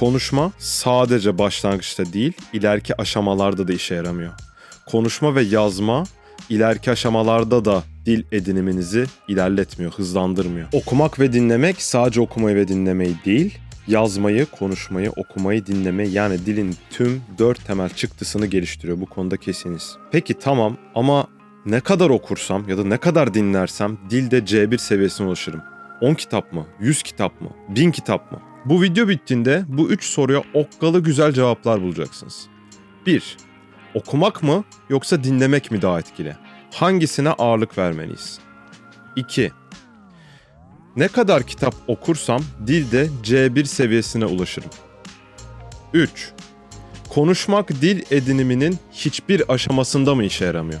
Konuşma sadece başlangıçta değil, ileriki aşamalarda da işe yaramıyor. Konuşma ve yazma ileriki aşamalarda da dil ediniminizi ilerletmiyor, hızlandırmıyor. Okumak ve dinlemek sadece okumayı ve dinlemeyi değil, yazmayı, konuşmayı, okumayı, dinlemeyi yani dilin tüm dört temel çıktısını geliştiriyor. Bu konuda kesiniz. Peki tamam ama ne kadar okursam ya da ne kadar dinlersem dilde C1 seviyesine ulaşırım. 10 kitap mı? 100 kitap mı? 1000 kitap mı? Bu video bittiğinde bu 3 soruya okkalı güzel cevaplar bulacaksınız. 1. Okumak mı yoksa dinlemek mi daha etkili? Hangisine ağırlık vermeliyiz? 2. Ne kadar kitap okursam dilde C1 seviyesine ulaşırım. 3. Konuşmak dil ediniminin hiçbir aşamasında mı işe yaramıyor?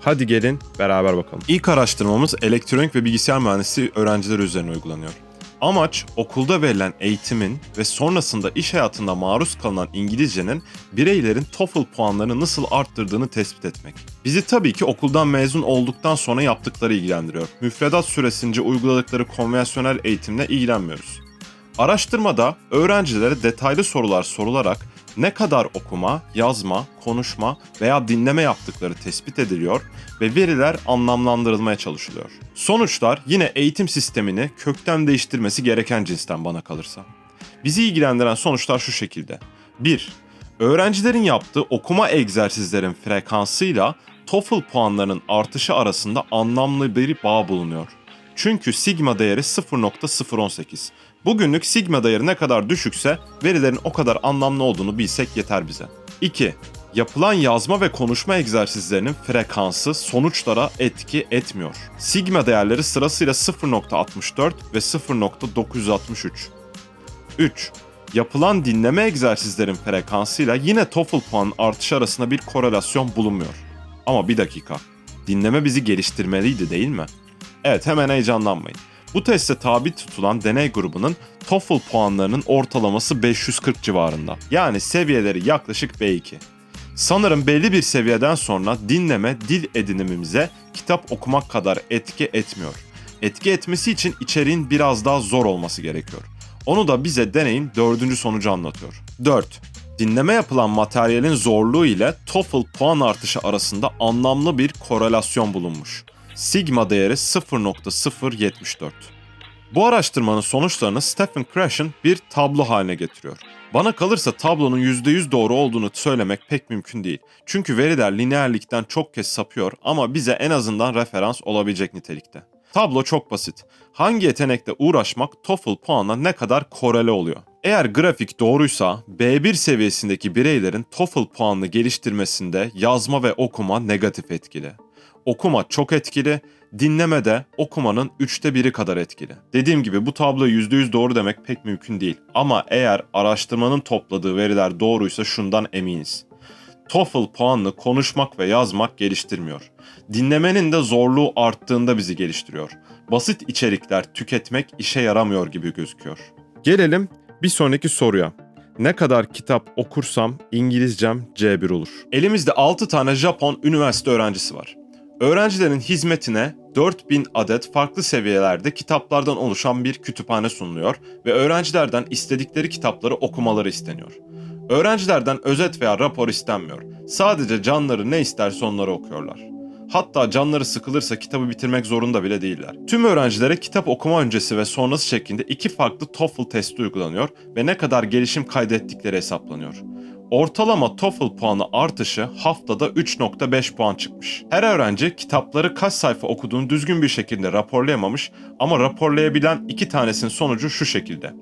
Hadi gelin beraber bakalım. İlk araştırmamız elektronik ve bilgisayar mühendisliği öğrencileri üzerine uygulanıyor. Amaç okulda verilen eğitimin ve sonrasında iş hayatında maruz kalınan İngilizcenin bireylerin TOEFL puanlarını nasıl arttırdığını tespit etmek. Bizi tabii ki okuldan mezun olduktan sonra yaptıkları ilgilendiriyor. Müfredat süresince uyguladıkları konvansiyonel eğitimle ilgilenmiyoruz. Araştırmada öğrencilere detaylı sorular sorularak ne kadar okuma, yazma, konuşma veya dinleme yaptıkları tespit ediliyor ve veriler anlamlandırılmaya çalışılıyor. Sonuçlar yine eğitim sistemini kökten değiştirmesi gereken cinsten bana kalırsa. Bizi ilgilendiren sonuçlar şu şekilde. 1. Öğrencilerin yaptığı okuma egzersizlerin frekansıyla TOEFL puanlarının artışı arasında anlamlı bir bağ bulunuyor. Çünkü sigma değeri 0.018. Bugünlük sigma değeri ne kadar düşükse verilerin o kadar anlamlı olduğunu bilsek yeter bize. 2. Yapılan yazma ve konuşma egzersizlerinin frekansı sonuçlara etki etmiyor. Sigma değerleri sırasıyla 0.64 ve 0.963. 3. Yapılan dinleme egzersizlerin frekansıyla yine TOEFL puan artışı arasında bir korelasyon bulunmuyor. Ama bir dakika. Dinleme bizi geliştirmeliydi değil mi? Evet hemen heyecanlanmayın. Bu teste tabi tutulan deney grubunun TOEFL puanlarının ortalaması 540 civarında. Yani seviyeleri yaklaşık B2. Sanırım belli bir seviyeden sonra dinleme dil edinimimize kitap okumak kadar etki etmiyor. Etki etmesi için içeriğin biraz daha zor olması gerekiyor. Onu da bize deneyin dördüncü sonucu anlatıyor. 4. Dinleme yapılan materyalin zorluğu ile TOEFL puan artışı arasında anlamlı bir korelasyon bulunmuş. Sigma değeri 0.074. Bu araştırmanın sonuçlarını Stephen Krashen bir tablo haline getiriyor. Bana kalırsa tablonun %100 doğru olduğunu söylemek pek mümkün değil. Çünkü veriler lineerlikten çok kez sapıyor ama bize en azından referans olabilecek nitelikte. Tablo çok basit. Hangi yetenekle uğraşmak TOEFL puanla ne kadar korele oluyor? Eğer grafik doğruysa B1 seviyesindeki bireylerin TOEFL puanını geliştirmesinde yazma ve okuma negatif etkili. Okuma çok etkili, dinleme de okumanın üçte biri kadar etkili. Dediğim gibi bu tablo %100 doğru demek pek mümkün değil. Ama eğer araştırmanın topladığı veriler doğruysa şundan eminiz. TOEFL puanını konuşmak ve yazmak geliştirmiyor. Dinlemenin de zorluğu arttığında bizi geliştiriyor. Basit içerikler tüketmek işe yaramıyor gibi gözüküyor. Gelelim bir sonraki soruya. Ne kadar kitap okursam İngilizcem C1 olur. Elimizde 6 tane Japon üniversite öğrencisi var. Öğrencilerin hizmetine 4000 adet farklı seviyelerde kitaplardan oluşan bir kütüphane sunuluyor ve öğrencilerden istedikleri kitapları okumaları isteniyor. Öğrencilerden özet veya rapor istenmiyor. Sadece canları ne isterse onları okuyorlar. Hatta canları sıkılırsa kitabı bitirmek zorunda bile değiller. Tüm öğrencilere kitap okuma öncesi ve sonrası şeklinde iki farklı TOEFL testi uygulanıyor ve ne kadar gelişim kaydettikleri hesaplanıyor. Ortalama TOEFL puanı artışı haftada 3.5 puan çıkmış. Her öğrenci kitapları kaç sayfa okuduğunu düzgün bir şekilde raporlayamamış ama raporlayabilen iki tanesinin sonucu şu şekilde.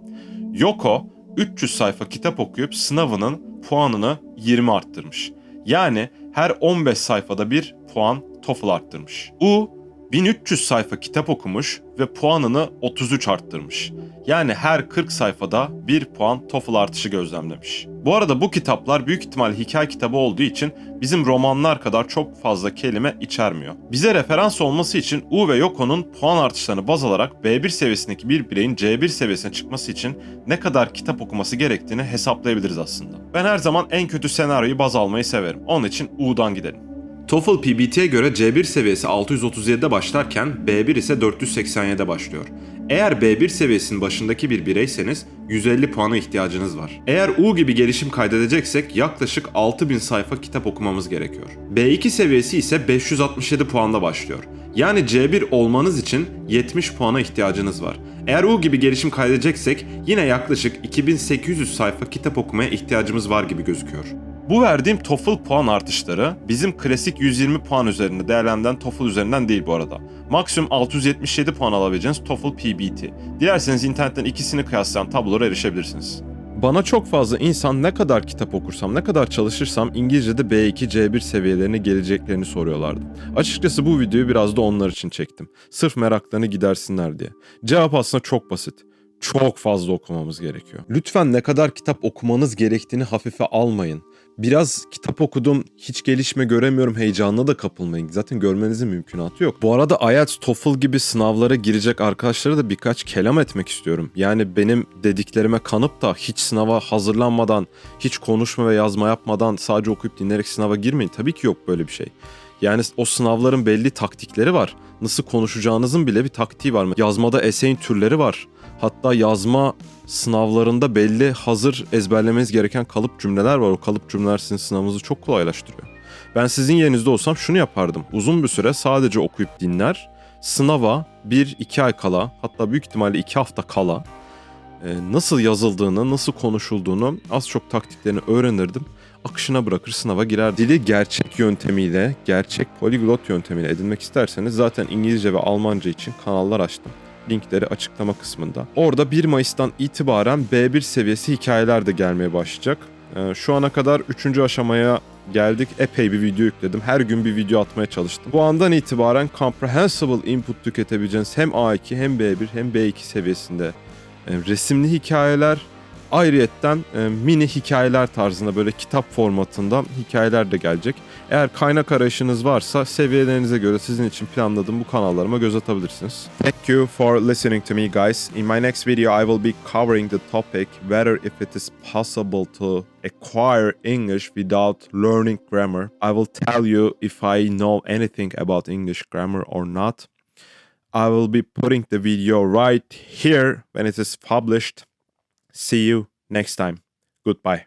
Yoko 300 sayfa kitap okuyup sınavının puanını 20 arttırmış. Yani her 15 sayfada bir puan TOEFL arttırmış. U 1300 sayfa kitap okumuş ve puanını 33 arttırmış. Yani her 40 sayfada 1 puan TOEFL artışı gözlemlemiş. Bu arada bu kitaplar büyük ihtimal hikaye kitabı olduğu için bizim romanlar kadar çok fazla kelime içermiyor. Bize referans olması için U ve Yoko'nun puan artışlarını baz alarak B1 seviyesindeki bir bireyin C1 seviyesine çıkması için ne kadar kitap okuması gerektiğini hesaplayabiliriz aslında. Ben her zaman en kötü senaryoyu baz almayı severim. Onun için U'dan gidelim. TOEFL PBT'ye göre C1 seviyesi 637'de başlarken B1 ise 487'de başlıyor. Eğer B1 seviyesinin başındaki bir bireyseniz 150 puana ihtiyacınız var. Eğer U gibi gelişim kaydedeceksek yaklaşık 6000 sayfa kitap okumamız gerekiyor. B2 seviyesi ise 567 puanda başlıyor. Yani C1 olmanız için 70 puana ihtiyacınız var. Eğer U gibi gelişim kaydedeceksek yine yaklaşık 2800 sayfa kitap okumaya ihtiyacımız var gibi gözüküyor. Bu verdiğim TOEFL puan artışları bizim klasik 120 puan üzerinde değerlendiren TOEFL üzerinden değil bu arada. Maksimum 677 puan alabileceğiniz TOEFL PBT. Dilerseniz internetten ikisini kıyaslayan tablolara erişebilirsiniz. Bana çok fazla insan ne kadar kitap okursam, ne kadar çalışırsam İngilizce'de B2, C1 seviyelerine geleceklerini soruyorlardı. Açıkçası bu videoyu biraz da onlar için çektim. Sırf meraklarını gidersinler diye. Cevap aslında çok basit. Çok fazla okumamız gerekiyor. Lütfen ne kadar kitap okumanız gerektiğini hafife almayın. Biraz kitap okudum, hiç gelişme göremiyorum heyecanına da kapılmayın. Zaten görmenizin mümkünatı yok. Bu arada IELTS, TOEFL gibi sınavlara girecek arkadaşlara da birkaç kelam etmek istiyorum. Yani benim dediklerime kanıp da hiç sınava hazırlanmadan, hiç konuşma ve yazma yapmadan sadece okuyup dinleyerek sınava girmeyin. Tabii ki yok böyle bir şey. Yani o sınavların belli taktikleri var. Nasıl konuşacağınızın bile bir taktiği var. Yazmada essay'in türleri var. Hatta yazma sınavlarında belli hazır ezberlemeniz gereken kalıp cümleler var. O kalıp cümleler sizin sınavınızı çok kolaylaştırıyor. Ben sizin yerinizde olsam şunu yapardım. Uzun bir süre sadece okuyup dinler. Sınava 1-2 ay kala hatta büyük ihtimalle 2 hafta kala e, nasıl yazıldığını, nasıl konuşulduğunu az çok taktiklerini öğrenirdim. Akışına bırakır sınava girer. Dili gerçek yöntemiyle, gerçek poliglot yöntemiyle edinmek isterseniz zaten İngilizce ve Almanca için kanallar açtım linkleri açıklama kısmında. Orada 1 Mayıs'tan itibaren B1 seviyesi hikayeler de gelmeye başlayacak. Ee, şu ana kadar 3. aşamaya geldik. Epey bir video yükledim. Her gün bir video atmaya çalıştım. Bu andan itibaren comprehensible input tüketebileceğiniz hem A2 hem B1 hem B2 seviyesinde e, resimli hikayeler, ayrıyetten e, mini hikayeler tarzında böyle kitap formatında hikayeler de gelecek. Eğer kaynak arayışınız varsa seviyelerinize göre sizin için planladığım bu kanallarıma göz atabilirsiniz. Thank you for listening to me guys. In my next video I will be covering the topic whether if it is possible to acquire English without learning grammar. I will tell you if I know anything about English grammar or not. I will be putting the video right here when it is published. See you next time. Goodbye.